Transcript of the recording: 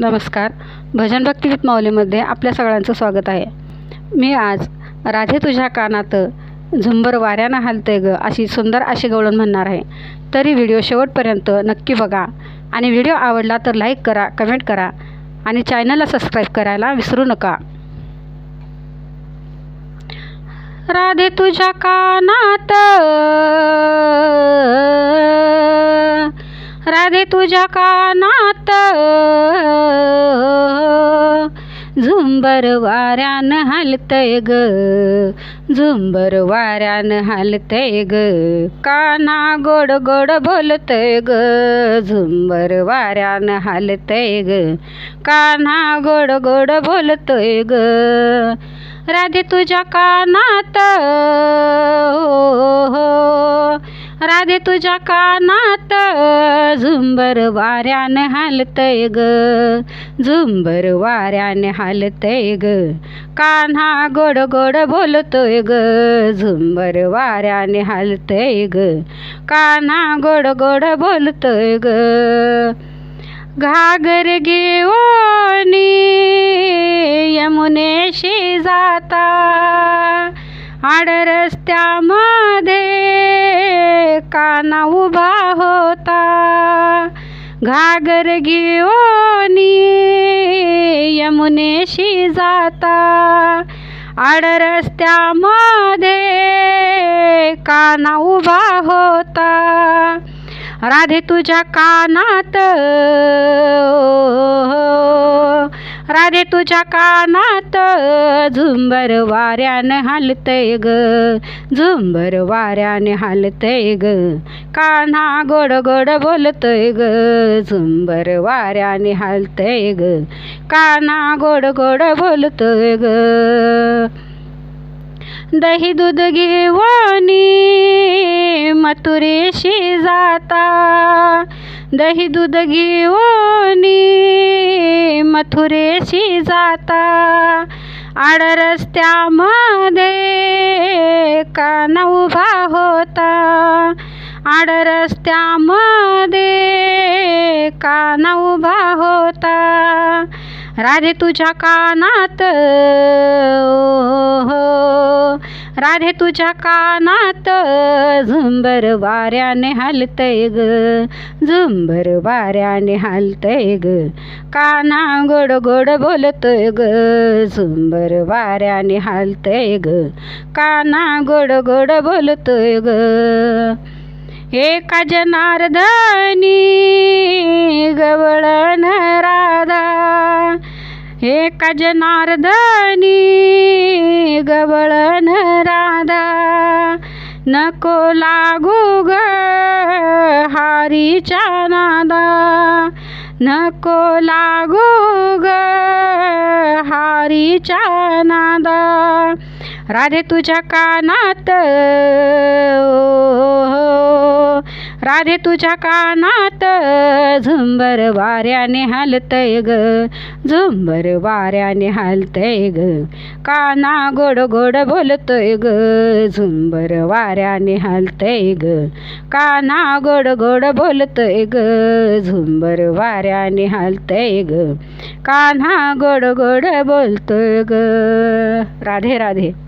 नमस्कार. भजन भक्तिगीत माऊलीमध्ये आपल्या सगळ्यांचं स्वागत आहे. मी आज राधे तुझ्या कानात झुंबर वाऱ्यानं हालते ग अशी सुंदर अशी गवळण म्हणणार आहे. तरी व्हिडिओ शेवटपर्यंत नक्की बघा आणि व्हिडिओ आवडला तर लाईक करा कमेंट करा आणि चॅनलला सबस्क्राईब करायला विसरू नका. राधे तुझ्या कानात राधे तुझ्या कानात झुंबर वाऱ्यानं हालतय ग झुंबर वाऱ्यानं हालतय ग काना गोड गोड बोलतय ग झुंबर वाऱ्यानं हालतय ग काना गोड गोड बोलतय ग. राधे तुझ्या कानात हो हो राधे तुझ्या कानात झुंबर वाऱ्यानं हालतय ग. झुंबर वाऱ्याने हालतय ग. कान्हा गोड गोड बोलतोय ग. झुंबर वाऱ्याने हालतय ग. कान्हा गोड गोड बोलतोय ग. घागर घेऊनी यमुनेशी जाता. आड रस्त्यामध्ये काना उभा होता घागर घेऊनी यमुनेशी जाता. आड रस्त्यामध्ये काना उभा होता राधे तुझ्या कानात हो, हो. राधे तुझ्या कानात झुंबर वाऱ्यानं हालतय ग. झुंबर वाऱ्याने हालतय ग. कान्हा गोड गोड बोलतय ग. झुंबर वाऱ्याने हालतय ग. कान्हा गोड गोड बोलतय ग. दही दूध घेऊनी मथुरेशी जाता. दही दूध घेऊनी मथुरेशी जाता. आड रस्त्यामध्ये काना उभा होता. आड रस्त्यामध्ये काना उभा होता. राधे तुझ्या कानात हो राधे तुझ्या कानात झुंबर वाऱ्याने हालतय ग. झुंबर वाऱ्याने हालतय ग. काना गोड गोड बोलतोय ग. झुंबर वाऱ्याने हालतय ग. काना गोड गोड बोलतोय ग. एका जनार्दनी गवळण राधा एका जनार्दनी गवळण राधा. नको लागू ग हारीच्या नादा. नको लागू ग हारीच्या नादा. राधे तुझ्या कानात राधे तुझ्या कानात झुंबर वाऱ्याने हालतय ग. झुंबर वाऱ्याने हालतय ग. काना गोड गोड बोलतोय ग. झुंबर वाऱ्याने हालतय ग. काना गोड गोड बोलतोय ग. झुंबर वाऱ्याने हालतय ग. कान्हा गोड गोड बोलतोय ग. राधे राधे.